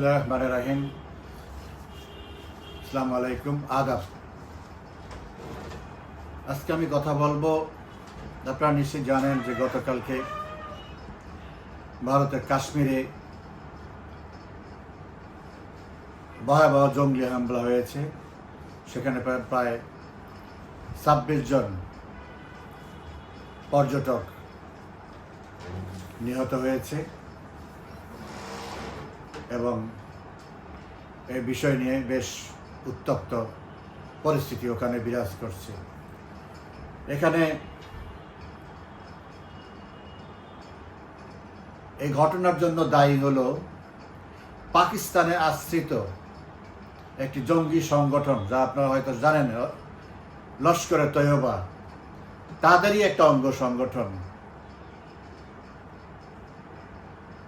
রহমান রাহিম আসসালামু আলাইকুম আদাব আজকে আমি কথা বলব, আপনারা নিশ্চয়ই জানেন যে গতকালকে ভারতের কাশ্মীরে ভয়াবহ জঙ্গলি হামলা হয়েছে। সেখানে প্রায় প্রায় ছাব্বিশ জন পর্যটক নিহত হয়েছে। এবং এই বিষয় নিয়ে বেশ উত্তপ্ত পরিস্থিতি ওখানে বিরাজ করছে। এখানে এই ঘটনার জন্য দায়ী হলো পাকিস্তানে আশ্রিত একটি জঙ্গি সংগঠন, যা আপনারা হয়তো জানেন, লস্করে তৈয়বা। তাদেরই একটা অঙ্গ সংগঠন।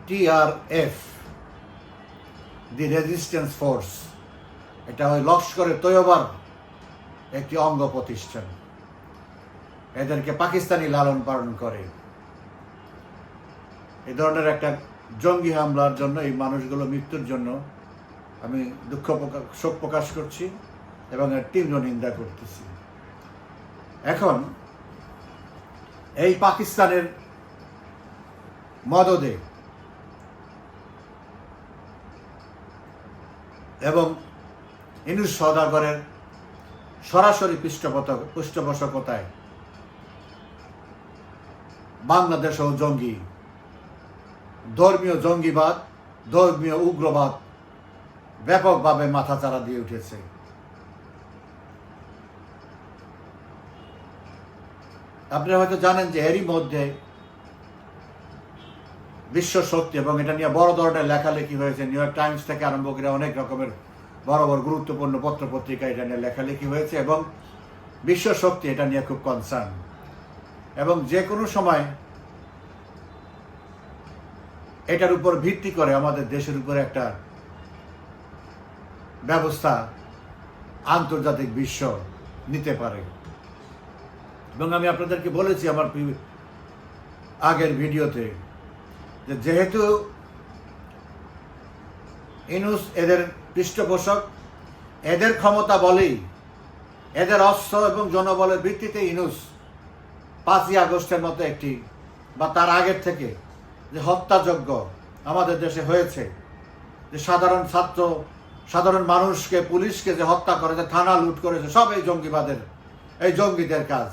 TRF the resistance force. এটা ওই লস্করে তৈয়বার একটি অঙ্গ প্রতিষ্ঠান। এদেরকে পাকিস্তানি লালন পালন করে। এ ধরনের একটা জঙ্গি হামলার জন্য এই মানুষগুলো মৃত্যুর জন্য আমি দুঃখ শোক প্রকাশ করছি এবং এর তীব্র নিন্দা করতেছি। এখন এই পাকিস্তানের মদদে এবং ইনুস সদাগরের সরাসরি পৃষ্ঠপোষক পৃষ্ঠপোষকতায় বাংলাদেশেও জঙ্গি, ধর্মীয় জঙ্গিবাদ, ধর্মীয় উগ্রবাদ ব্যাপকভাবে মাথাচাড়া দিয়ে উঠেছে। আপনারা হয়তো জানেন যে এরই মধ্যে বিশ্ব শক্তি এবং এটা নিয়ে বড় ধরনের লেখালেখি হয়েছে। নিউ ইয়র্ক টাইমস থেকে আরম্ভ করে অনেক রকমের বড় বড় গুরুত্বপূর্ণ পত্র পত্রিকা এটা নিয়ে লেখালেখি হয়েছে এবং বিশ্ব শক্তি এটা নিয়ে খুব কনসার্ন এবং যে কোনো সময় এটার উপর ভিত্তি করে আমাদের দেশের উপরে একটা ব্যবস্থা আন্তর্জাতিক বিশ্ব নিতে পারে। এবং আমি আপনাদেরকে বলেছি আমার আগের ভিডিওতে যেহেতু ইনুস এদের পৃষ্ঠপোষক, এদের ক্ষমতা বলেই, এদের অস্ত্র এবং জনবলের ভিত্তিতে ইনুস পাঁচই আগস্টের মতো একটি, বা তার আগের থেকে যে হত্যাযজ্ঞ আমাদের দেশে হয়েছে, যে সাধারণ ছাত্র, সাধারণ মানুষকে, পুলিশকে যে হত্যা করেছে, থানা লুট করেছে, সব এই জঙ্গিবাদের, এই জঙ্গিদের কাজ।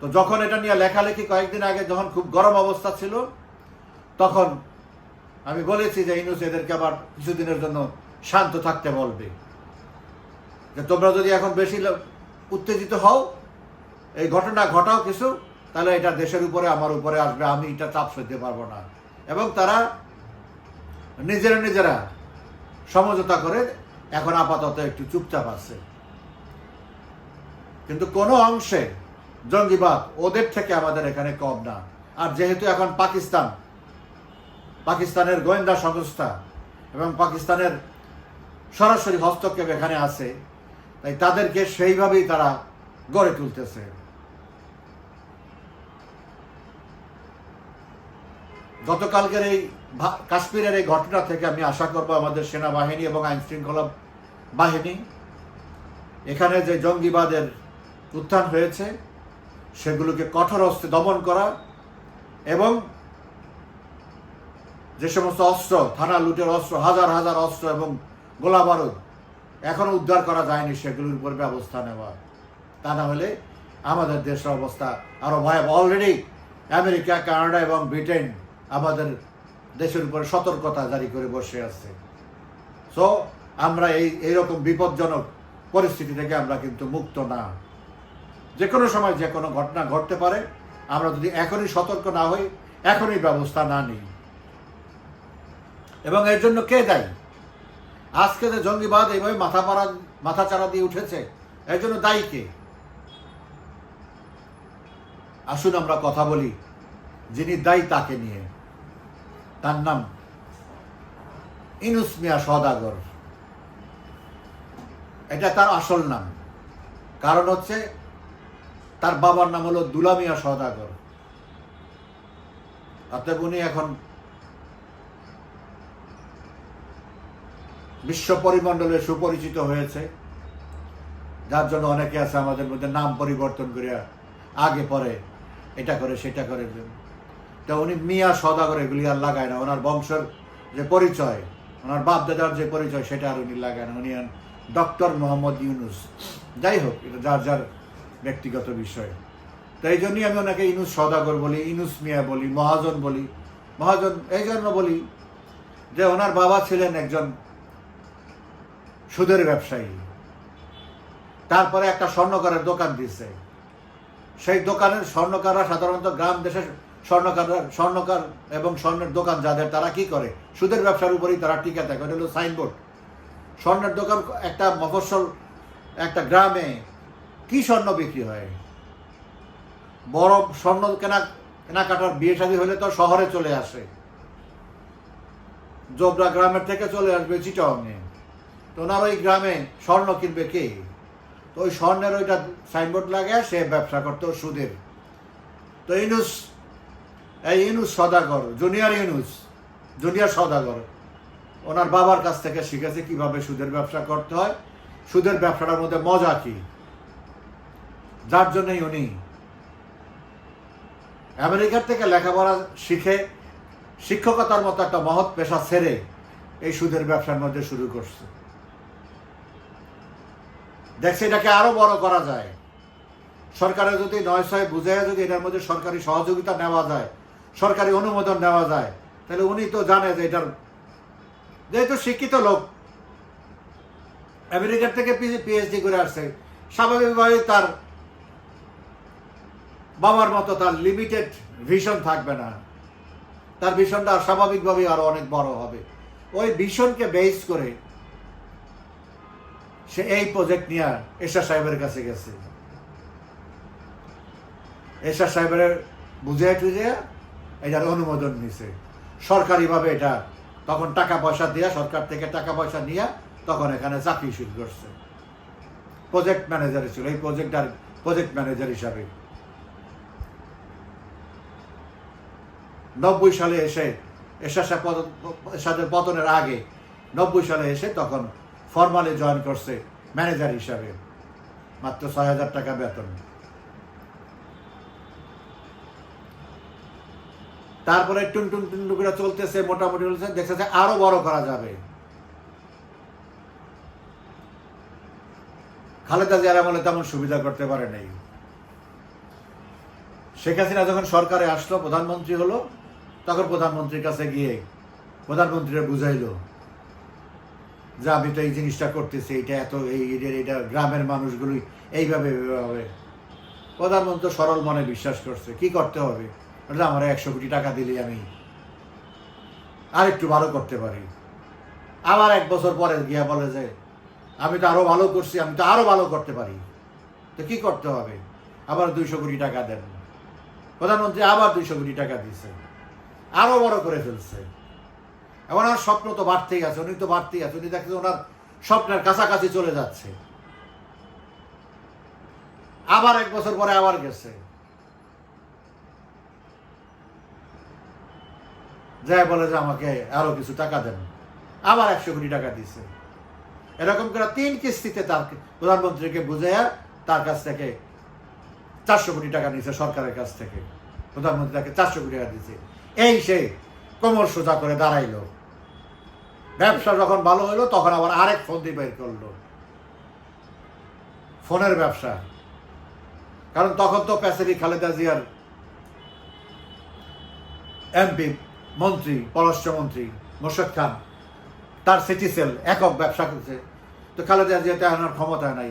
তো যখন এটা নিয়ে লেখালেখি কয়েকদিন আগে যখন খুব গরম অবস্থা ছিল, তখন আমি বলেছি যে, ইনুস, এদেরকে আবার কিছুদিনের জন্য শান্ত থাকতে বলবে। যে তোমরা যদি এখন বেশি উত্তেজিত হও, এই ঘটনা ঘটাও কিছু, তাহলে এটা দেশের উপরে, আমার উপরে আসবে, আমি এটা চাপ সইতে পারব না। এবং তারা নিজেরা নিজেরা সমঝোতা করে এখন আপাতত একটু চুপচাপ আছে। কিন্তু কোনো অংশে জঙ্গিবাদ, ওদের থেকে আমাদের এখানে কম না। আর যেহেতু এখন পাকিস্তান, পাকিস্তানের গোয়েন্দা সংস্থা এবং পাকিস্তানের সরাসরি হস্তক্ষেপ এখানে আছে, তাই তাদেরকে সেইভাবেই তারা গড়ে তুলতেছে। গতকালকের এই কাশ্মীরের এই ঘটনা থেকে আমি আশা করব আমাদের সেনাবাহিনী এবং আইন শৃঙ্খলা বাহিনী, এখানে যে জঙ্গিবাদের উত্থান হয়েছে সেগুলোকে কঠোর হস্তে দমন করা এবং যে সমস্ত অস্ত্র, থানা লুটের অস্ত্র, হাজার হাজার অস্ত্র এবং গোলা বারুদ এখনও উদ্ধার করা যায়নি, সেগুলোর উপর ব্যবস্থা নেওয়া। তা না হলে আমাদের দেশের অবস্থা আরও ভয়াবহ। অলরেডি আমেরিকা, কানাডা এবং ব্রিটেন আমাদের দেশের উপরে সতর্কতা জারি করে বসে আছে। সো আমরা এই, এইরকম বিপজ্জনক পরিস্থিতি থেকে আমরা কিন্তু মুক্ত না। যে কোনো সময় যে কোনো ঘটনা ঘটতে পারে, আমরা যদি এখনই সতর্ক না হই, এখনই ব্যবস্থা না নিই। এবং এর জন্য কে দায়ী? আজকে যে জঙ্গিবাদ এইভাবে মাথা পাড়া মাথা চারা দিয়ে উঠেছে, এর জন্য দায়ী কে? আসুন আমরা কথা বলি, যিনি দায়ী তাকে নিয়ে। তার নাম ইনুস মিয়া সদাগর এটা তার আসল নাম। কারণ হচ্ছে তার বাবার নাম হলো দুলামিয়া সদাগর। অতএব উনি এখন বিশ্ব পরিমণ্ডলে সুপরিচিত হয়েছে। যার জন্য অনেকে আছে আমাদের মধ্যে নাম পরিবর্তন করে আগে পরে এটা করে, সেটা করে। তো উনি মিয়া সদাগর এগুলি আর লাগায় না। ওনার বংশের যে পরিচয়, ওনার বাপ দাদার যে পরিচয়, সেটা আর উনি লাগায় না। উনি ডক্টর মোহাম্মদ ইউনুস। যাই হোক, এটা যার যার ব্যক্তিগত বিষয়। তো এই জন্যই আমি ওনাকে ইনুস সদাগর বলি, ইনুস মিয়া বলি, মহাজন বলি, মহাজন এই জন্য বলি যে ওনার বাবা ছিলেন একজন সুদের ব্যবসায়ী। তারপরে একটা স্বর্ণকারের দোকান দিছে সেই দোকানের স্বর্ণকাররা সাধারণত গ্রাম দেশে স্বর্ণকাররা, স্বর্ণকার এবং স্বর্ণের দোকান যাদের, তারা কি করে? সুদের ব্যবসার উপরেই তারা টিকে থাকে। ওটা হলো সাইনবোর্ড। স্বর্ণের দোকান একটা মফস্বল, একটা গ্রামে কি স্বর্ণ বিক্রি হয়? বড় স্বর্ণ কেনা, কেনাকাটার বিয়ে শাদী হলে তো শহরে চলে আসে। জোবরা গ্রামের থেকে চলে আসবে চিটংয়ে। তো ওনার ওই গ্রামে স্বর্ণ কিনবে কে? তো ওই স্বর্ণের ওইটা সাইনবোর্ড লাগে, সে ব্যবসা করতো সুদের। তো ইনুস, এই ইনুস সদাগর, জুনিয়র ইনুস, জুনিয়র সদাগর, ওনার বাবার কাছ থেকে শিখেছে কীভাবে সুদের ব্যবসা করতে হয়। সুদের ব্যবসাটার মধ্যে মজা কি? যার জন্যই উনি আমেরিকার থেকে লেখাপড়া শিখে শিক্ষকতার মতো একটা মহৎ পেশা ছেড়ে এই সুদের ব্যবসার মধ্যে শুরু করছে। দেখছে এটাকে আরও বড় করা যায়। সরকারের যদি নয় ছয় বুঝে যদি এটার মধ্যে সরকারি সহযোগিতা নেওয়া যায়, সরকারি অনুমোদন নেওয়া যায়, তাহলে উনি তো জানে যে এটার যেহেতু শিক্ষিত লোক, আমেরিকার থেকে পিএইচডি করে আসছে স্বাভাবিকভাবে তার বাবার মতো তার লিমিটেড ভিশন থাকবে না। তার ভিশনটা স্বাভাবিকভাবেই আরও অনেক বড় হবে। ওই ভিশনকে বেস করে সে এই প্রজেক্ট নিয়ে এশা সাহেবের কাছে গেছে। এশা সাহেবের বুঝে টুঝে এটার অনুমোদন নিছে। সরকারিভাবে এটা তখন টাকা পয়সা দিয়া, সরকার থেকে টাকা পয়সা নিয়ে তখন এখানে চাকরি শুরু করছে। প্রজেক্ট ম্যানেজার ছিল। এই প্রজেক্টটার প্রজেক্ট ম্যানেজার হিসাবে। নব্বই সালে এসে এরশাদ পতনের আগে নব্বই সালে এসে তখন ফর্মালি জয়েন করছে ম্যানেজার হিসাবে। মাত্র ছয় হাজার টাকা বেতন। তারপরে টুন টুন টুন টুন করে চলতেছে, মোটামুটি চলছে দেখতেছে আরও বড় করা যাবে। খালেদা জিয়ার আমলে তেমন সুবিধা করতে পারে নাই। শেখ হাসিনা যখন সরকারে আসলো, প্রধানমন্ত্রী হলো তখন প্রধানমন্ত্রীর কাছে গিয়ে প্রধানমন্ত্রীরা বুঝাইলো যে আমি তো এই জিনিসটা করতেছি, এটা এত এই এটা গ্রামের মানুষগুলি এইভাবে এইভাবে প্রধানমন্ত্রী সরল মনে বিশ্বাস করছে, কি করতে হবে? আমার একশো কোটি টাকা দিলে আমি আর একটু ভালো করতে পারি। আবার এক বছর পরে গিয়া বলে যে, আমি তো আরও ভালো করছি, আমি তো আরও ভালো করতে পারি। তো কি করতে হবে? আবার দুইশো কোটি টাকা দেন। প্রধানমন্ত্রী আবার দুইশো কোটি টাকা দিছে আরও বড় করে ফেলছে। এখন আর স্বপ্ন তো বাড়তেই আছে, উনি তো বাড়তেই আছে, উনি দেখছে ওনার স্বপ্নের কাছাকাছি চলে যাচ্ছে। আবার এক বছর পরে আবার গেছে। যাই বলে যে আমাকে আরও কিছু টাকা দেন। আবার একশো কোটি টাকা দিছে। এরকম করে তিন কিস্তিতে তার প্রধানমন্ত্রীকে বুঝাইয়া তার কাছ থেকে চারশো কোটি টাকা নিয়েছে সরকারের কাছ থেকে। প্রধানমন্ত্রী তাকে চারশো কোটি টাকা দিয়েছে এই সে কোমর সোজা করে দাঁড়াইলো। ব্যবসা যখন ভালো হইল, তখন আবার আরেক ফোন বের করল। ফোনের ব্যবসা। কারণ তখন তো প্যাসেরি খালেদা জিয়ার এমপি, মন্ত্রী পররাষ্ট্রমন্ত্রী মোর্শেদ খান, তার সিটি সেল একক ব্যবসা করছে। তো খালেদা জিয়াতে আনার ক্ষমতা নাই।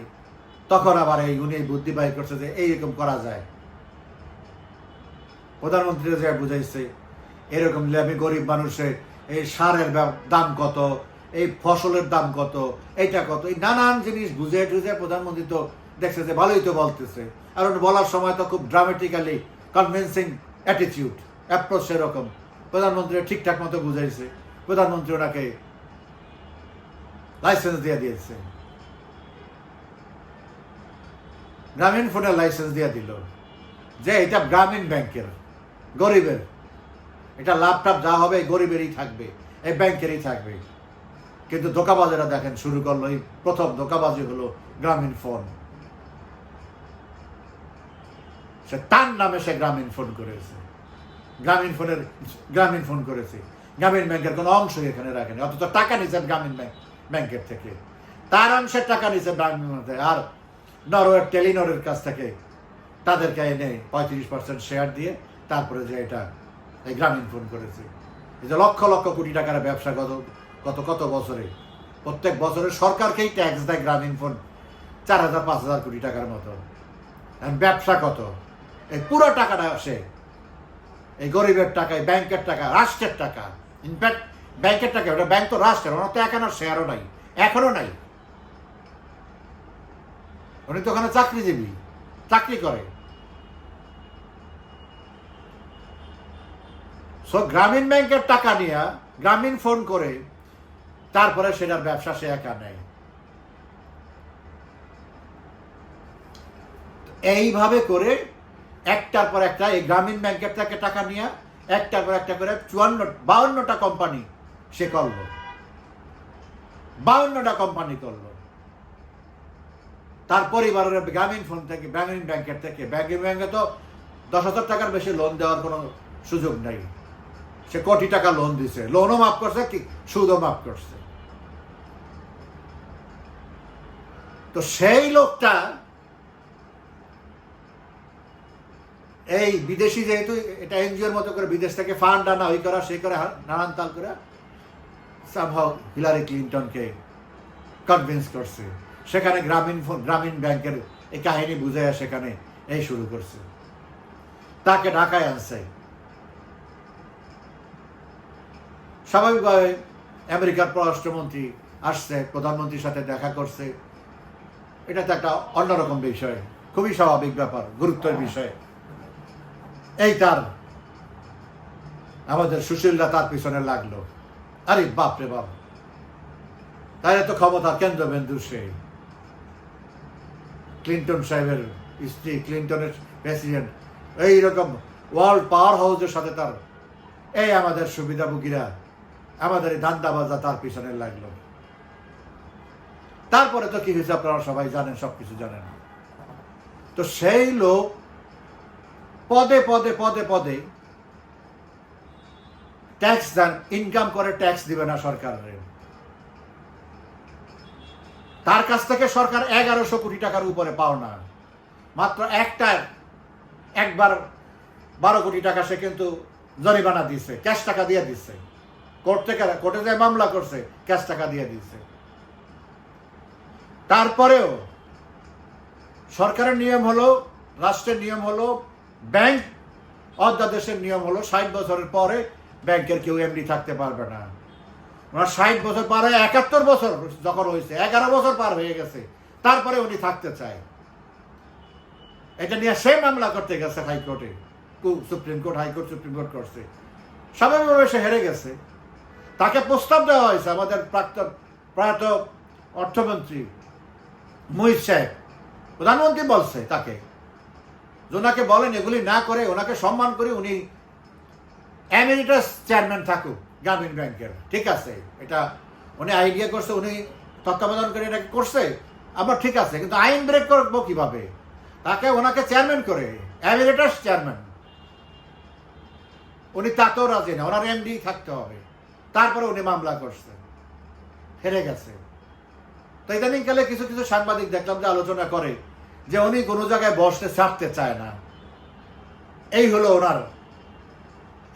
তখন আবার এই উনি বুদ্ধি বাহির করছে যে এইরকম করা যায়। প্রধানমন্ত্রী যা বুঝাইছে এরকম আমি গরিব মানুষের এই সারের দাম কত, এই ফসলের দাম কত এটা কত, এই নানান জিনিস বুঝে টুঝে প্রধানমন্ত্রী তো দেখছে যে ভালোই তো বলতেছে। আর বলার সময় তো খুব ড্রামেটিক্যালি কনভিনসিং অ্যাটিটিউড অ্যাপ্রোচ সেরকম। প্রধানমন্ত্রী ঠিকঠাক মতো বুঝাইছে। প্রধানমন্ত্রী ওনাকে লাইসেন্স দিয়ে দিয়েছে। গ্রামীণ ফোনের লাইসেন্স দিয়ে দিল। যে এটা গ্রামীণ ব্যাংকের, গরিবের। এটা লাভ টাভ যা হবে গরিবেরই থাকবে, এই ব্যাংকেরই থাকবে। কিন্তু ধোকাবাজেরা দেখেন শুরু করল, এই প্রথম ধোকাবাজি হলো গ্রামীণ ফোন। সে তার নামে সে গ্রামীণ ফোন করেছে। গ্রামীণ ফোনের, গ্রামীণ ফোন করেছে। গ্রামীণ ব্যাংকের কোনো অংশ এখানে রাখেনি, অথচ টাকা নিছেন গ্রামীণ ব্যাংক, ব্যাংকের থেকে। তার অংশের টাকা নিছে গ্রামীণ। আর নরওয়ের টেলিনরের কাছ থেকে তাদেরকে এনে পঁয়ত্রিশ পার্সেন্ট শেয়ার দিয়ে তারপরে যে এটা গ্রামীণ ফোন করেছে। এই যে লক্ষ লক্ষ কোটি টাকার ব্যবসা গত কত কত বছরে? প্রত্যেক বছরে সরকারকেই ট্যাক্স দেয় গ্রামীণ ফোন। চার হাজার, পাঁচ হাজার কোটি টাকার মতো। ব্যবসা কত? এই পুরো টাকাটা আসে। এই গরিবের টাকা, এই ব্যাংকের টাকা, রাষ্ট্রের টাকা। ইনফ্যাক্ট ব্যাংকের টাকা, ওটা ব্যাংক তো রাষ্ট্রের, ওনার তো এখনও শেয়ারও নাই। এখনও নাই। উনি তো ওখানে চাকরিজীবী। চাকরি করে। সো গ্রামীণ ব্যাংকের টাকা নিয়ে গ্রামীণ ফোন করে, তারপরে সেটার ব্যবসা সে একা নেয়। এইভাবে করে একটার পর একটা এই গ্রামীণ ব্যাংকের থেকে টাকা নিয়ে, একটার পর একটা করে চুয়ান্ন, বাউন্নটা কোম্পানি সে করল। বাউন্নটা কোম্পানি করল। তার পরিবারের গ্রামীণ ফোন থেকে গ্রামীণ ব্যাংকের থেকে ব্যাংকিং ব্যাংকে তো দশ হাজার টাকার বেশি লোন দেওয়ার কোনো সুযোগ নেই। সে কোটি টাকা লোন দিছে। লোনও মাফ করছে, কি সুদও মাফ করছে। তো সেই লোকটা এই বিদেশি যেহেতু, এটা এনজিওর মতো করে বিদেশ থেকে ফান্ড আনা, ওই করা, সেই করে, নানান তাল করে সামহাও হিলারি ক্লিন্টনকে কনভিন্স করছে। সেখানে গ্রামীণ গ্রামীণ ব্যাংকের এই কাহিনী বুঝে সেখানে এই শুরু করছে। তাকে ঢাকায় আনছে। স্বাভাবিকভাবে আমেরিকার পররাষ্ট্রমন্ত্রী আসছে, প্রধানমন্ত্রীর সাথে দেখা করছে। এটা তো একটা অন্যরকম বিষয়, খুবই স্বাভাবিক ব্যাপার, গুরুত্বের বিষয়। এই তার আমাদের সুশীলরা তার পিছনে লাগল। আরে বাপ রে বাপ। তার তো ক্ষমতা কেন্দ্রবিন্দু সে। ক্লিন্টন সাহেবের স্ত্রী, ক্লিন্টনের প্রেসিডেন্ট, এইরকম ওয়ার্ল্ড পাওয়ার হাউসের সাথে তার। এই আমাদের সুবিধাভোগীরা আমাদের এই ধান্দাবাজা তার পিছনে লাগল। তারপরে তো কি হয়েছে আপনারা সবাই জানেন সব কিছু জানেন। তো সেই লোক পদে পদে পদে পদে ট্যাক্স দেন ইনকাম করে ট্যাক্স দিবে না সরকারের। তার কাছ থেকে সরকার এগারোশো কোটি টাকার উপরে পাও না। মাত্র একটা একবার বারো কোটি টাকা সে কিন্তু জরিমানা দিছে ক্যাশ টাকা দিয়ে দিচ্ছে কোর্ট কোর্টে যে মামলা করছে, ক্যাশ টাকা দিয়ে দিচ্ছে তারপরেও সরকারের নিয়ম হলো, রাষ্ট্রের নিয়ম হলো, ব্যাংক অধ্যাদেশের নিয়ম হলো, ষাট বছরের পরে ব্যাংকের কেউ এমডি থাকতে পারবে না। ওনার ষাট বছর পার হয়ে একাত্তর বছর যখন হয়েছে, এগারো বছর পার হয়ে গেছে, তারপরে উনি থাকতে চায়। এটা নিয়ে সে মামলা করতে গেছে হাইকোর্টে supreme court, high court supreme court করছে। স্বাভাবিকভাবে সে হেরে গেছে। তাকে প্রস্তাব দেওয়া হয়েছে আমাদের প্রাক্তন প্রয়াত অর্থমন্ত্রী মুহিত সাহেব। প্রধানমন্ত্রী বলছে তাকে। ওনাকে বলেন এগুলি না করে ওনাকে সম্মান করে উনি এমিরিটাস চেয়ারম্যান থাকুক গ্রামীণ ব্যাংকের। ঠিক আছে, এটা উনি আইডিয়া করছে, উনি তত্ত্বাবধান করে এটাকে করছে। আবার ঠিক আছে, কিন্তু আইন ব্রেক করব কীভাবে? তাকে ওনাকে চেয়ারম্যান করে এমিরিটাস চেয়ারম্যান। উনি তাতেও রাজি না, ওনার এমডি থাকতে হবে। তারপরে উনি মামলা করছে। হেরে গেছে। তো ইদানিংকালে কিছু কিছু সাংবাদিক দেখলাম যে আলোচনা করে যে উনি কোনো জায়গায় বসতে ছাড়তে চায় না। এই হলো ওনার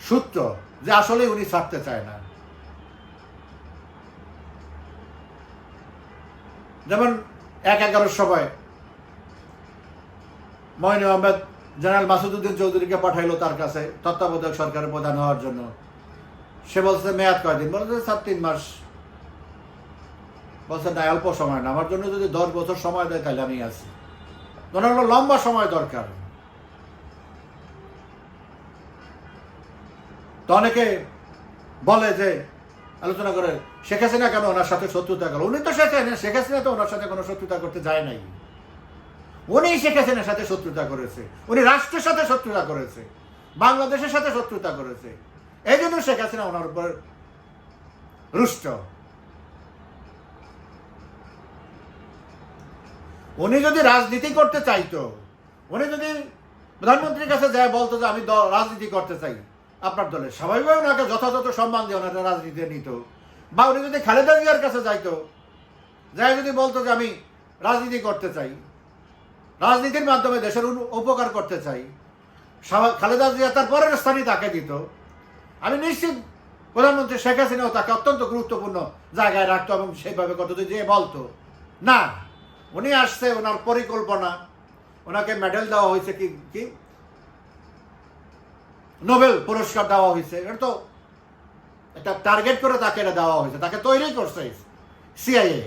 সূত্র যে আসলে উনি ছাড়তে চায় না। যেমন এক এগারোর সময় মইনু আহমেদ জেনারেল মাসুদুদ্দিন চৌধুরীকে পাঠাইলো তার কাছে তত্ত্বাবধায়ক সরকারের প্রধান হওয়ার জন্য। সে বলছে, মেয়াদ কয়দিন? বলছে সাত, তিন মাস। বলছে, না, অল্প সময় না। আমার জন্য যদি দশ বছর সময় দেয়, তাহলে আমি আছি। হলো লম্বা সময় দরকার। তো অনেকে বলে যে, আলোচনা করে, শেখ হাসিনা কেন ওনার সাথে শত্রুতা করল উনি তো শেখ হাসিনা হাসিনা তো ওনার সাথে কোনো শত্রুতা করতে যায় নাই। উনি শেখ সাথে শত্রুতা করেছে। উনি রাষ্ট্রের সাথে শত্রুতা করেছে। বাংলাদেশের সাথে শত্রুতা করেছে। এই জন্য শেখ হাসিনা ওনার উপর রুষ্ট। উনি যদি রাজনীতি করতে চাইতো, উনি যদি প্রধানমন্ত্রীর কাছে যায় বলতো যে, আমি রাজনীতি করতে চাই। আপনার দলের স্বাভাবিকভাবে ওনাকে যথাযথ সম্মান দিয়ে ওনারা রাজনীতি নিত। বা উনি যদি খালেদা জিয়ার কাছে যাইতো যাই যদি বলতো যে, আমি রাজনীতি করতে চাই। রাজনীতির মাধ্যমে দেশের উপকার করতে চাই। খালেদা জিয়া তার পরের স্থানে তাকে দিত। আমি নিশ্চিত প্রধানমন্ত্রী শেখ হাসিনাও তাকে অত্যন্ত গুরুত্বপূর্ণ জায়গায় রাখতো এবং সেইভাবে কত যে বলতো। না, উনি আসছে, ওনার পরিকল্পনা, ওনাকে মেডেল দেওয়া হয়েছে কি কি? নোবেল পুরস্কার দেওয়া হয়েছে। এটা তো একটা টার্গেট করে তাকে এটা দেওয়া হয়েছে। তাকে তৈরি করছে সিআইএ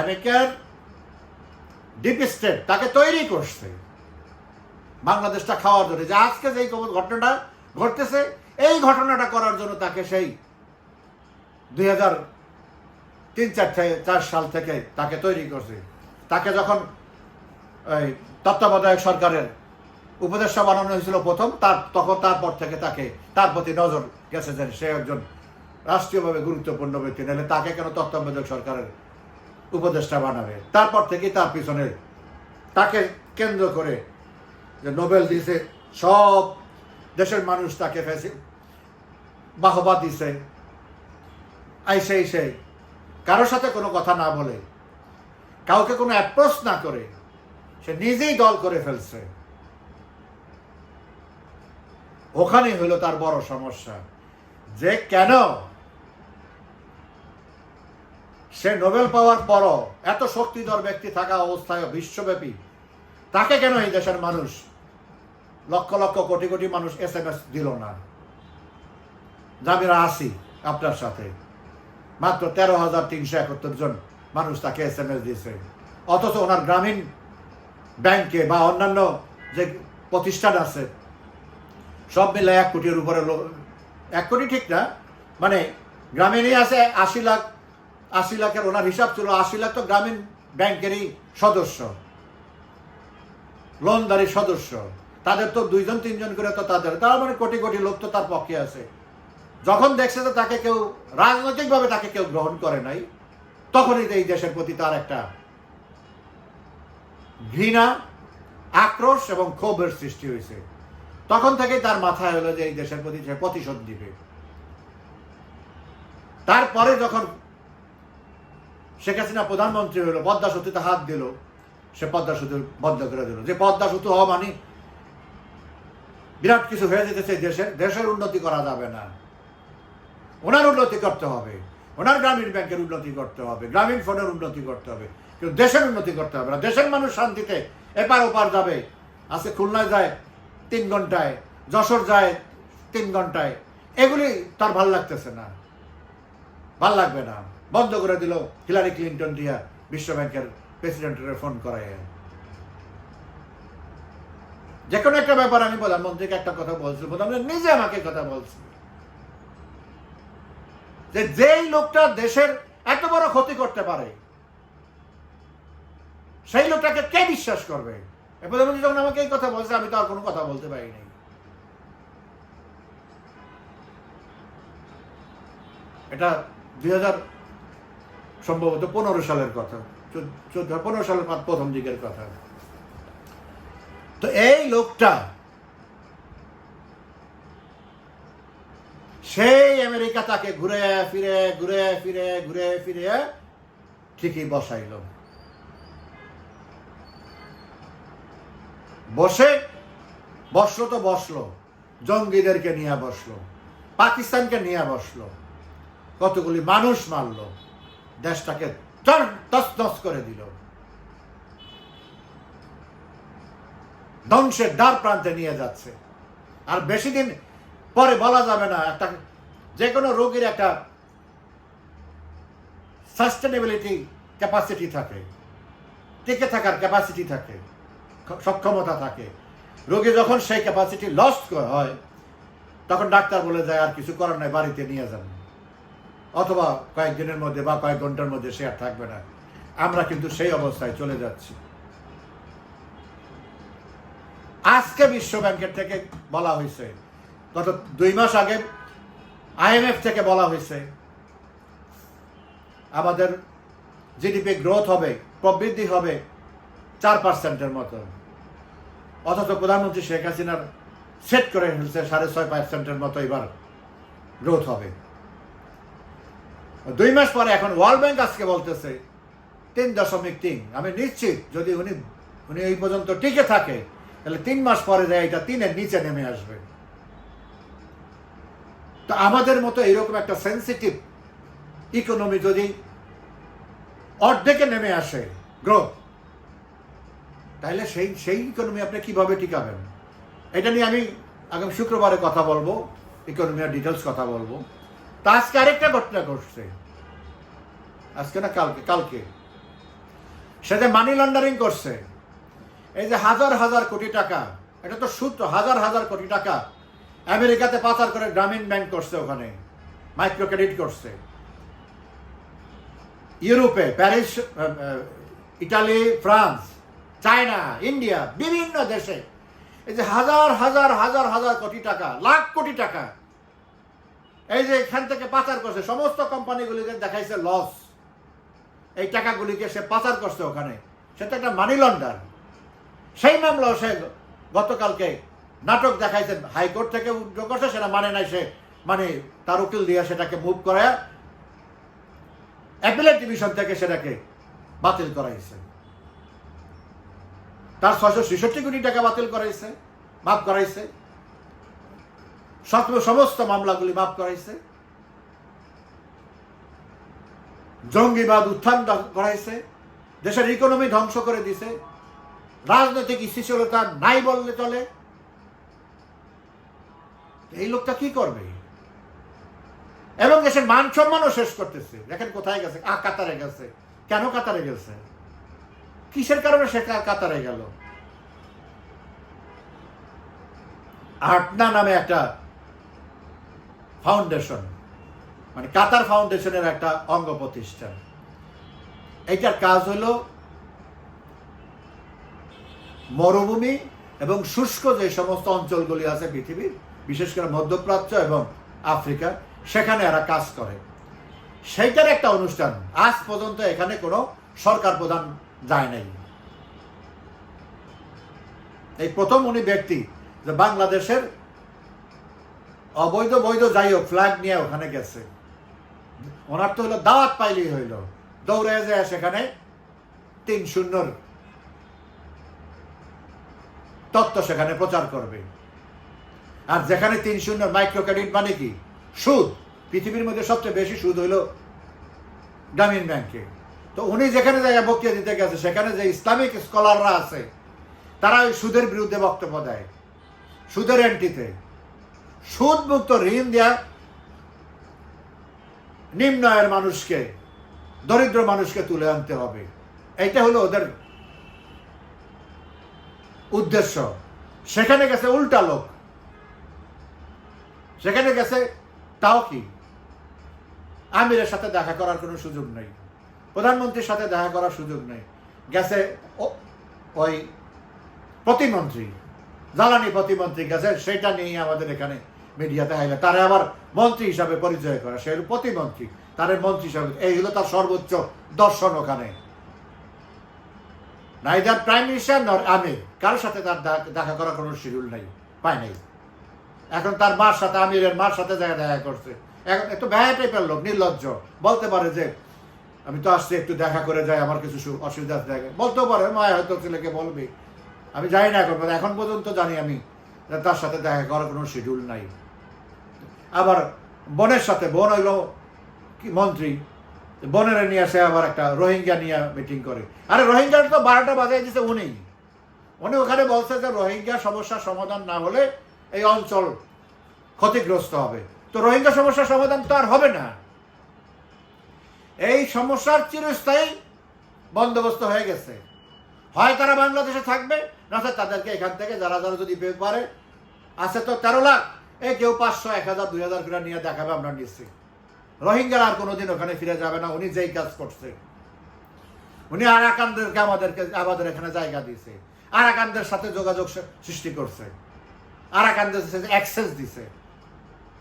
আমেরিকার ডিপ স্টেট তাকে তৈরি করছে। বাংলাদেশটা খাওয়ার জন্য। যে আজকে যে ঘটনাটা ঘটতেছে। এই ঘটনাটা করার জন্য তাকে সেই দুই হাজার তিন, চার চার সাল থেকে তাকে তৈরি করছে। তাকে যখন এই তত্ত্বাবধায়ক সরকারের উপদেষ্টা বানানো হয়েছিল প্রথম, তার তখন তারপর থেকে তাকে, তার প্রতি নজর গেছে যে সে একজন রাষ্ট্রীয়ভাবে গুরুত্বপূর্ণ ব্যক্তি, নাহলে তাকে কেন তত্ত্বাবধায়ক সরকারের উপদেষ্টা বানাবে? তারপর থেকে তার পিছনে তাকে কেন্দ্র করে যে নোবেল দিয়েছে সব দেশের মানুষ তাকে ফেসে বাহবা দিছে। আইসে আইসে কারোর সাথে কোনো কথা না বলে। কাউকে কোনো অ্যাপ্রোচ না করে। সে নিজেই দল করে ফেলছে। ওখানে হলো তার বড় সমস্যা। যে কেন সে নোবেল পাওয়ার পরও এত শক্তিধর ব্যক্তি থাকা অবস্থায় বিশ্বব্যাপী, তাকে কেন এই দেশের মানুষ লক্ষ লক্ষ কোটি কোটি মানুষ এস এম এস দিল না। জামিরা আসি আপনার সাথে। মাত্র তেরো হাজার তিনশো একাত্তর জন মানুষ তাকে এস এম এস দিয়েছে। অথচ ওনার গ্রামীণ ব্যাংকে বা অন্যান্য যে প্রতিষ্ঠান আছে, সব মিলে এক কোটির উপরে এক কোটি ঠিক না মানে গ্রামীণই আছে আশি লাখ, আশি লাখের ওনার হিসাব ছিল, আশি লাখ তো গ্রামীণ ব্যাংকেরই সদস্য লোনদারি সদস্য। তাদের তো দুইজন, তিনজন করে তো তাদের। তার মানে কোটি কোটি লোক তো তার পক্ষে আছে। যখন দেখছে যে তাকে কেউ রাজনৈতিকভাবে তাকে কেউ গ্রহণ করে নাই, তখনই এই দেশের প্রতি তার একটা ঘৃণা, আক্রোশ এবং ক্ষোভের সৃষ্টি হয়েছে। তখন থেকেই তার মাথায় হলো যে এই দেশের প্রতি সে প্রতিশোধ দিবে তারপরে যখন শেখ হাসিনা প্রধানমন্ত্রী হলো, পদ্মা সেতুতে হাত দিল, সে পদ্মা সেতু বন্ধ করে দিল। যে পদ্মা সেতু হওয়া মানে বিরাট কিছু হয়ে যেতেছে, দেশের দেশের উন্নতি করা যাবে না। ওনার উন্নতি করতে হবে। ওনার গ্রামীণ ব্যাংকের উন্নতি করতে হবে, গ্রামীণ ফোনের উন্নতি করতে হবে, কিন্তু দেশের উন্নতি করতে হবে না। দেশের মানুষ শান্তিতে এপার ওপার যাবে। আজকে খুলনায় যায় তিন ঘন্টায়, যশোর যায় তিন ঘন্টায়। এগুলি তার ভালো লাগতেছে না। ভালো লাগবে না। বন্ধ করে দিল হিলারি ক্লিন্টন দিয়া বিশ্ব ব্যাংকের প্রেসিডেন্টের ফোন করায় যে কোনো একটা ব্যাপার আমি প্রধানমন্ত্রীকে একটা কথা বলছি, প্রধানমন্ত্রী নিজে আমাকে কথা বলছি। যে যেই লোকটা দেশের এত বড় ক্ষতি করতে পারে, সেই লোকটাকে কে বিশ্বাস করবে? প্রধানমন্ত্রী যখন আমাকে এই কথা বলছে, আমি তো আর কোনো কথা বলতে পারি নাই। এটা দুই হাজার সম্ভবত পনেরো সালের কথা চোদ্দ, পনেরো সালের প্রথম দিকের কথা। তো এই লোকটা, সেই আমেরিকা তাকে ঘুরে ফিরে ঘুরে ফিরে ঘুরে ফিরে ঠিকই বসাইল। বসে, বসল তো বসল, জঙ্গিদেরকে নিয়ে বসল, পাকিস্তানকে নিয়ে বসল, কতগুলি মানুষ মারলো, দেশটাকে তস করে দিল। ধ্বংসের দ্বার প্রান্তে নিয়ে যাচ্ছে। আর বেশি দিন পরে বলা যাবে না, একটা যে কোনো রোগীর একটা সাস্টেনেবিলিটি ক্যাপাসিটি থাকে, টিকে থাকার ক্যাপাসিটি থাকে, সক্ষমতা থাকে। রোগী যখন সেই ক্যাপাসিটি লস্ট হয়, তখন ডাক্তার বলে যায়, আর কিছু করার নাই, বাড়িতে নিয়ে যান। অথবা কয়েকদিনের মধ্যে বা কয়েক ঘণ্টার মধ্যে সে আর থাকবে না। আমরা কিন্তু সেই অবস্থায় চলে যাচ্ছি। আজকে বিশ্ব ব্যাংকের থেকে বলা হয়েছে, গত দুই মাস আগে আইএমএফ থেকে বলা হয়েছে, আমাদের জিডিপি গ্রোথ হবে, প্রবৃদ্ধি হবে চার পার্সেন্টের মতো। অথচ প্রধানমন্ত্রী শেখ হাসিনার সেট করে ফেলছে সাড়ে ছয় পার্সেন্টের মতো এবার গ্রোথ হবে। দুই মাস পরে এখন ওয়ার্ল্ড ব্যাংক আজকে বলতেছে, তিন দশমিক তিন। আমি নিশ্চিত যদি উনি উনি এই পর্যন্ত টিকে থাকে তাহলে তিন মাস পরে যায় এটা, তিনের নিচে নেমে আসবে। তো আমাদের মতো এরকম একটা সেন্সিটিভ ইকোনমি যদি অর্ধেকে নেমে আসে গ্রোথ তাহলে সেই সেই ইকোনমি আপনি কীভাবে টিকাবেন? এটা নিয়ে আমি আগামী শুক্রবারে কথা বলব ইকোনমির ডিটেলস কথা বলব। তা আজকে আরেকটা ঘটনা ঘটছে। আজকে না কালকে কালকে। সেটা মানি লন্ডারিং করছে। এই যে হাজার হাজার কোটি টাকা, এটা তো সূত্র, হাজার হাজার কোটি টাকা। আমেরিকাতে পাচার করে গ্রামীণ ব্যাংক করছে ওখানে মাইক্রো ক্রেডিট করছে। ইউরোপে, Paris Italy, France, China, India, বিভিন্ন দেশে। এই যে হাজার হাজার হাজার হাজার কোটি টাকা, লাখ কোটি টাকা। এই যে এখান থেকে পাচার করছে, সমস্ত কোম্পানিগুলিকে দেখাইছে লস। এই টাকাগুলিকে সে পাচার করছে ওখানে। সেটা একটা মানি লন্ডার সেই মামলাও সে গতকালকে নাটক দেখাইছে হাইকোর্ট থেকে উদ্যোগ করছে সেটা মানে নাই সে। মানে তার উকিল দিয়ে সেটাকে মুভ করে অ্যাপিলেট ডিভিশন থেকে সেটাকে বাতিল করাইছে। তার ছয়শো ছেষট্টি কোটি টাকা বাতিল করাইছে, মাফ করাইছে। সমস্ত মামলাগুলি মাফ করাইছে। জঙ্গিবাদ উত্থান করাইছে। দেশের ইকোনমি ধ্বংস করে দিছে। রাজনৈতিক স্থিতিশীলতা নাই বললে চলে। এই লোকটা কি করবে? এবং দেশের মান সম্মানও শেষ করতেছে। দেখেন কোথায় গেছে? আ কাতারে গেছে। কেন কাতারে গেছে? কিসের কারণে সে কাতারে গেল? আটনা নামে একটা ফাউন্ডেশন মানে কাতার ফাউন্ডেশনের একটা অঙ্গ প্রতিষ্ঠান। এইটার কাজ হলো মরুভূমি এবং শুষ্ক যে সমস্ত অঞ্চলগুলি আছে পৃথিবীর, বিশেষ করে মধ্যপ্রাচ্য এবং আফ্রিকা, সেখানে এরা কাজ করে। সেইটার একটা অনুষ্ঠান। আজ পর্যন্ত এখানে কোনো সরকার প্রধান যায় নাই। এই প্রথম উনি ব্যক্তি যে বাংলাদেশের অবৈধ বৈধ যাই হোক ফ্ল্যাগ নিয়ে ওখানে গেছে। ওনার তো হলো দাওয়াত পাইলেই হইল। দৌড়ে যায় সেখানে তিন শূন্যর তত্ত্ব সেখানে প্রচার করবে। আর যেখানে তিন শূন্য মাইক্রো ক্রেডিট মানে কি? সুদ। পৃথিবীর মধ্যে সবচেয়ে বেশি সুদ হইল গ্রামীণ ব্যাংকে। তো উনি যেখানে জায়গায় বক্তৃতা দিতে গেছে, সেখানে যে ইসলামিক স্কলাররা আছে, তারা ওই সুদের বিরুদ্ধে বক্তব্য দেয়। সুদের এন্ট্রিতে। সুদ মুক্ত ঋণ দেয়া নিম্ন আয়ের মানুষকে, দরিদ্র মানুষকে তুলে আনতে হবে। এটা হলো ওদের উদ্দেশ্য। সেখানে গেছে উল্টা লোক। সেখানে গেছে তাও কি আমিরের সাথে দেখা করার কোনো সুযোগ নেই। প্রধানমন্ত্রীর সাথে দেখা করার সুযোগ নেই। গেছে ওই প্রতিমন্ত্রী, জ্বালানি প্রতিমন্ত্রী গেছে, সেটা নিয়ে আমাদের এখানে মিডিয়াতে হাইলে তারা আবার মন্ত্রী হিসাবে পরিচয় করা। সে প্রতিমন্ত্রী। তার মন্ত্রী হিসাবে এই হলো তার সর্বোচ্চ দর্শন ওখানে। নাইদার প্রাইম মিনিস্টার নর আমির কারোর সাথে তার দেখা করার কোনো শিডিউল নাই। পায় নাই। এখন তার মার সাথে, আমিরের মার সাথে দেখা দেখা করছে। এখন একটু ব্যয় টাইপের লোক, নির্লজ্জ। বলতে পারে যে, আমি তো আসছি, একটু দেখা করে যাই, আমার কিছু অসুবিধা দেখে বলতেও পারে, মায় হয়তো ছেলেকে বলবে। আমি জানি না এখন এখন পর্যন্ত জানি আমি তার সাথে দেখা করার কোনো শিডিউল নাই। আবার বোনের সাথে, বোন হইল কি, মন্ত্রী। বোনের নিয়ে আসে, আবার একটা রোহিঙ্গা নিয়ে মিটিং করে। আরে রোহিঙ্গার তো বারোটা বাজায় দিছে উনি। উনি ওখানে বলছে যে রোহিঙ্গা সমস্যার সমাধান না হলে এই অঞ্চল ক্ষতিগ্রস্ত হবে। তো রোহিঙ্গা সমস্যার সমাধান তো আর হবে না। এই সমস্যার চিরস্থায়ী বন্দোবস্ত হয়ে গেছে। হয় তারা বাংলাদেশে থাকবে, না তাদেরকে এখান থেকে যারা যারা যদি পারে আছে তো তেরো লাখ এই কেউ পাঁচশো, এক হাজার, দুই হাজার করে নিয়ে দেখাবে আমরা নিচ্ছি রোহিঙ্গারা আর কোনোদিন ওখানে ফিরে যাবে না, উনি যেই কাজ করছে। উনি আরাকানদেরকে আমাদেরকে, আমাদের এখানে জায়গা দিয়েছে। আরাকানদের সাথে যোগাযোগ সৃষ্টি করছে। আরাকানদের সাথে অ্যাক্সেস দিছে।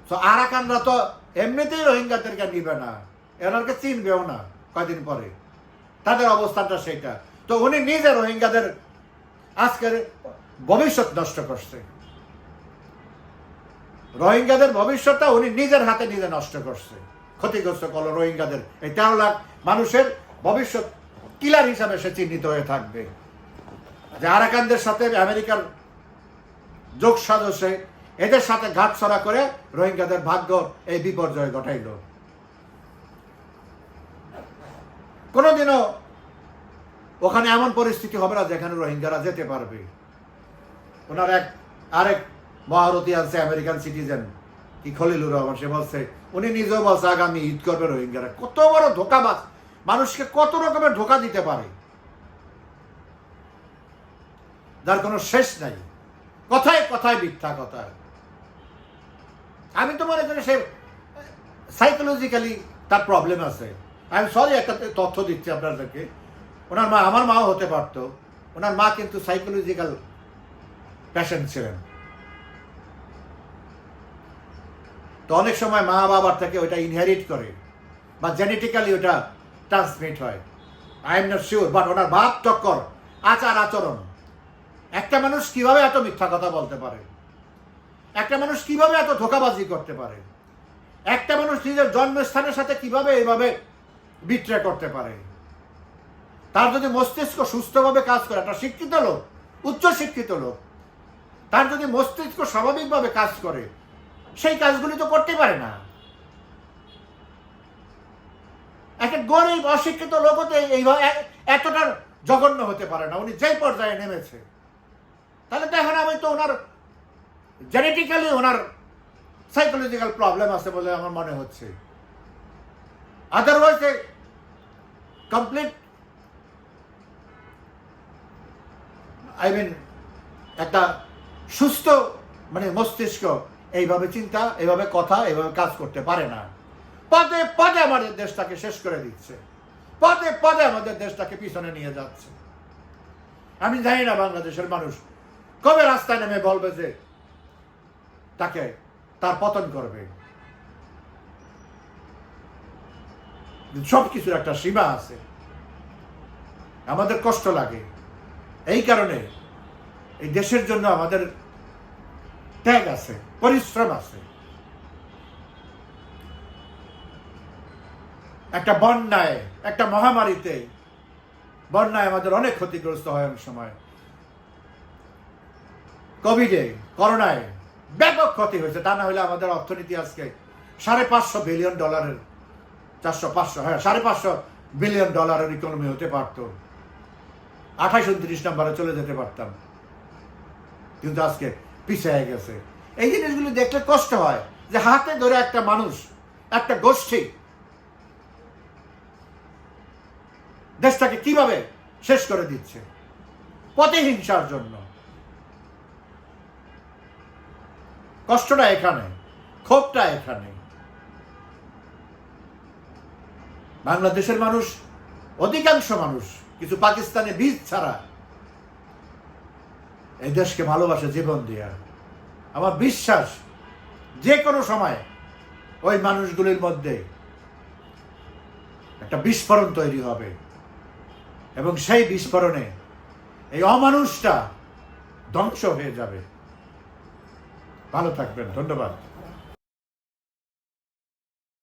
তো আরাকানরা তো এমনিতেই রোহিঙ্গাদেরকে নিবে না। এনারকে চিনবেও না কয়দিন পরে। তাদের অবস্থানটা সেটা তো উনি নিজে রোহিঙ্গাদের আজকের ভবিষ্যৎ নষ্ট করছে। রোহিঙ্গাদের ভবিষ্যৎটা উনি নিজের হাতে নিজে নষ্ট করছে। ক্ষতিগ্রস্ত করল রোহিঙ্গাদের। এই তেরো লাখ মানুষের ভবিষ্যৎ কিলার হিসাবে সে চিহ্নিত হয়ে থাকবে। যে আরাকানদের সাথে আমেরিকার যোগ সাজসে, এদের সাথে ঘাট ছড়া করে রোহিঙ্গাদের ভাগ্য এই বিপর্যয় ঘটাইল। কোনোদিনও ওখানে এমন পরিস্থিতি হবে না যেখানে রোহিঙ্গারা যেতে পারবে। ওনার এক, আরেক মহারথী আছে, আমেরিকান সিটিজেন। কি খলিলুর রহমান সে বলছে, উনি নিজেও বলছে, আগামী ঈদ করবে রোহিঙ্গারা। কত বড় ধোকাবাজ। মানুষকে কত রকমের ধোকা দিতে পারে। যার কোনো শেষ নাই। কথায় কথায় মিথ্যা কথা। আমি তো মনে করি সে সাইকোলজিক্যালি তার প্রবলেম আছে। আমি সরি একটা তথ্য দিচ্ছি আপনাদেরকে। ওনার মা, আমার মাও হতে পারতো। ওনার মা কিন্তু সাইকোলজিক্যাল প্যাশেন্ট ছিলেন। তো অনেক সময় মা বাবার থেকে ওইটা ইনহেরিট করে বা জেনেটিক্যালি ওটা ট্রান্সমিট হয়। I am not sure but ওনার ভাব চক্কর আচার আচরণ। একটা মানুষ কীভাবে এত মিথ্যা কথা বলতে পারে? একটা মানুষ কীভাবে এত ধোকাবাজি করতে পারে? একটা মানুষ নিজের জন্মস্থানের সাথে কীভাবে এইভাবে বিট্রে করতে পারে? তার যদি মস্তিষ্ক সুস্থভাবে কাজ করে, একটা শিক্ষিত লোক, উচ্চ শিক্ষিত লোক, তার যদি মস্তিষ্ক স্বাভাবিকভাবে কাজ করে সেই কাজগুলি তো করতে পারে না। একটা গরিব, অশিক্ষিত লোকও তো এইভাবে এতটা জঘন্য হতে পারে না। উনি যেই পর্যায়ে নেমেছে। তাহলে তো এখন আমি তো ওনার জেনেটিক্যালি ওনার সাইকোলজিক্যাল প্রবলেম আছে বলে আমার মনে হচ্ছে। আদারওয়াইজ কমপ্লিট আই মিন একটা সুস্থ মানে মস্তিষ্ক এইভাবে চিন্তা, এইভাবে কথা, এইভাবে কাজ করতে পারে না। পাতে পাতে আমাদের দেশটাকে শেষ করে দিচ্ছে। পাতে পাতে আমাদের দেশটাকে পিছনে নিয়ে যাচ্ছে। আমি জানি না বাংলাদেশের মানুষ কবে রাস্তায় নেমে বলবে যে তাকে তার পতন করবে। সব কিছুর একটা সীমা আছে। আমাদের কষ্ট লাগে। এই কারণে এই দেশের জন্য আমাদের ত্যাগ আছে, পরিশ্রম আছে। একটা বন্যায়, একটা মহামারীতে বন্যায় আমাদের অনেক ক্ষতিগ্রস্ত হয় অনেক সময়। কোভিডে করোনায় ব্যাপক ক্ষতি হয়েছে, তা না হলে আমাদের অর্থনীতি আজকে সাড়ে পাঁচশো বিলিয়ন ডলারের চারশো পাঁচশো হ্যাঁ সাড়ে পাঁচশো বিলিয়ন ডলারের ইকোনমি হতে পারত। আঠাশ, উনত্রিশ নম্বরে চলে যেতে পারতাম। কিন্তু আজকে পিছিয়ে গেছে। এই জিনিসগুলো দেখলে কষ্ট হয় যে হাতে ধরে একটা মানুষ, একটা গোষ্ঠী দেশটাকে কীভাবে শেষ করে দিচ্ছে? প্রতিহিংসার জন্য। কষ্টটা এখানে, ক্ষোভটা এখানে। বাংলাদেশের মানুষ, অধিকাংশ মানুষ, কিছু পাকিস্তানে বীজ ছাড়া এই দেশকে ভালোবাসে জীবন দিয়া। আমার বিশ্বাস, যে কোনো সময় ওই মানুষগুলির মধ্যে একটা বিস্ফোরণ তৈরি হবে। এবং সেই বিস্ফোরণে এই অমানুষটা ধ্বংস হয়ে যাবে। ভালো থাকবেন, ধন্যবাদ।